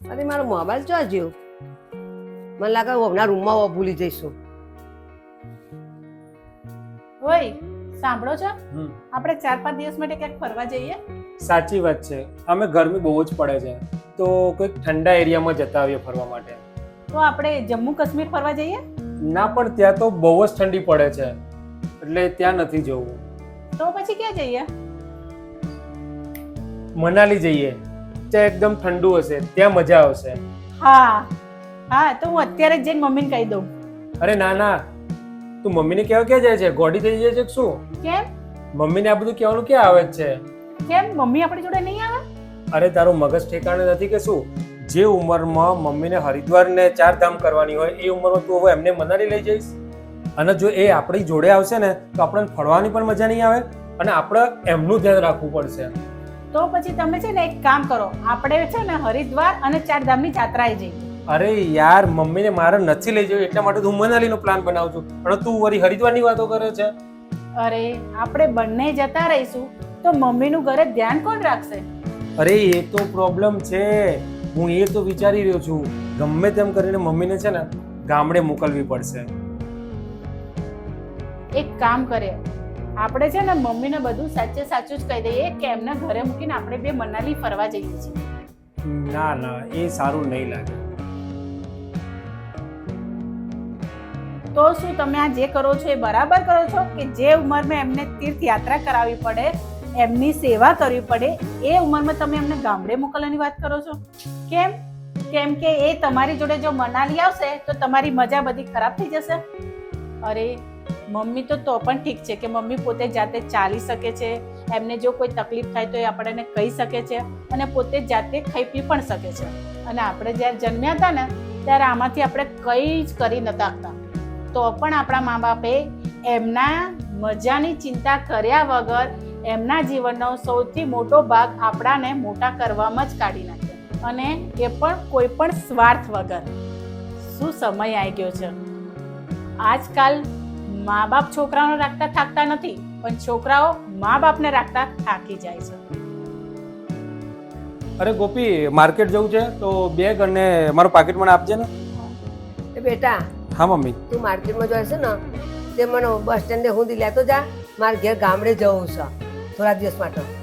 અરે મારો મોબાઈલ ચો જ્યો મને લાગે હું હમણાં રૂમમાં ભૂલી જઈશું. ઓય સાંભળો છો? આપણે ચાર પાંચ દિવસ માટે ક્યાંક ફરવા જઈએ? સાચી વાત છે. અમે ગરમી બહુ જ પડે છે. તો કોઈક ઠંડા એરિયામાં જતા આવીએ ફરવા માટે. તો આપણે જમ્મુ કાશ્મીર ફરવા જઈએ? ના પણ ત્યાં તો બહુ જ ઠંડી પડે છે. એટલે ત્યાં નથી જવું. તો પછી ક્યાં જઈએ? મનાલી જઈએ. ત્યાં એકદમ ઠંડુ હશે ત્યાં મજા આવશે. હા હા તો હું અત્યારે જ જઈને મમ્મીને કહી દઉં. અરે ના ના. તું મમ્મીને કહેવા ક્યાં જાય છે? ગોડી થઈ જાય છે કે શું? કેમ? મમ્મીને આ બધું કહેવાનું ક્યાં આવે છે? કેમ? મમ્મી આપણી જોડે નહીં આવે? અરે તારું મગજ ઠેકાણે નથી કે શું? જે ઉંમરમાં મમ્મીને હરિદ્વાર ને ચાર ધામ કરવાની હોય એ ઉંમરમાં તું હવે એમને મનાલી લઈ જઈશ? અને જો એ આપણી જોડે આવશે ને તો આપણને ફરવાની પણ મજા નહીં આવે? અને આપણે એમનું ધ્યાન રાખવું પડશે. તો પછી તમે છે ને એક કામ કરો આપણે છે ને હરિદ્વાર અને ચારધામની જાત્રાએ જઈએ. અરે યાર મમ્મીને મારે નથી લઈ જવું એટલા માટે હું મનાલીનો પ્લાન બનાવું છું. પણ તું વરી હરિદ્વારની વાતો કરે છે? અરે આપણે બંને જતા રહીશું તો મમ્મીનું ઘરે ધ્યાન કોણ રાખશે? અરે એ તો પ્રોબ્લેમ છે. હું એ તો વિચારી રહ્યો છું. ગમે તેમ કરીને મમ્મીને છે ને ગામડે મોકલવી પડશે. એક કામ કરીએ આપણે છે ને મમ્મીને બધું સાચે સાચું જ કહી દઈએ કે એમને ઘરે મૂકીને આપણે બે મનાલી ફરવા જઈએ છીએ. ના ના એ સારું નહીં લાગે. તો શું તમે આ જે કરો છો એ બરાબર કરો છો કે જે ઉંમરમાં એમને તીર્થ યાત્રા કરાવવી પડે એમની સેવા કરવી પડે એ ઉંમરમાં તમે એમને ગામડે મોકલવાની વાત કરો છો? કેમ? કેમ કે એ તમારી જોડે જો મનાલી આવશે તો તમારી મજા બધી ખરાબ થઈ જશે? અરે મમ્મી તો તો પણ ઠીક છે કે મમ્મી પોતે જાતે ચાલી શકે છે, એમને જો કોઈ તકલીફ થાય તો એ આપણને કહી શકે છે અને પોતે જાતે ખાઈ પી પણ શકે છે. અને આપણે જ્યારે જન્મ્યા હતા ને, ત્યારે આમાંથી આપણે કંઈ જ કરી નતા હતા તો પણ આપણા મા બાપે એમના મજાની ચિંતા કર્યા વગર એમના જીવનનો સૌથી મોટો ભાગ આપણાને મોટા કરવામાં જ કાઢી નાખ્યો. અને એ પણ કોઈ પણ સ્વાર્થ વગર. શું સમય આવી ગયો છે? આજકાલ મા બાપ છોકરાઓને રાખતા થાકતા નથી પણ છોકરાઓ મા બાપને રાખતા થાકી જાય છે. અરે ગોપી માર્કેટ જવું છે તો બેગ અને મારું પાકીટ મને આપજે ને. એ બેટા હા મમ્મી. તું માર્કેટમાં જાય છે ને તે મને બસ સ્ટેન્ડે હું લેતો જા મારે ઘેર ગામડે જવું છે થોડા દિવસ માટે.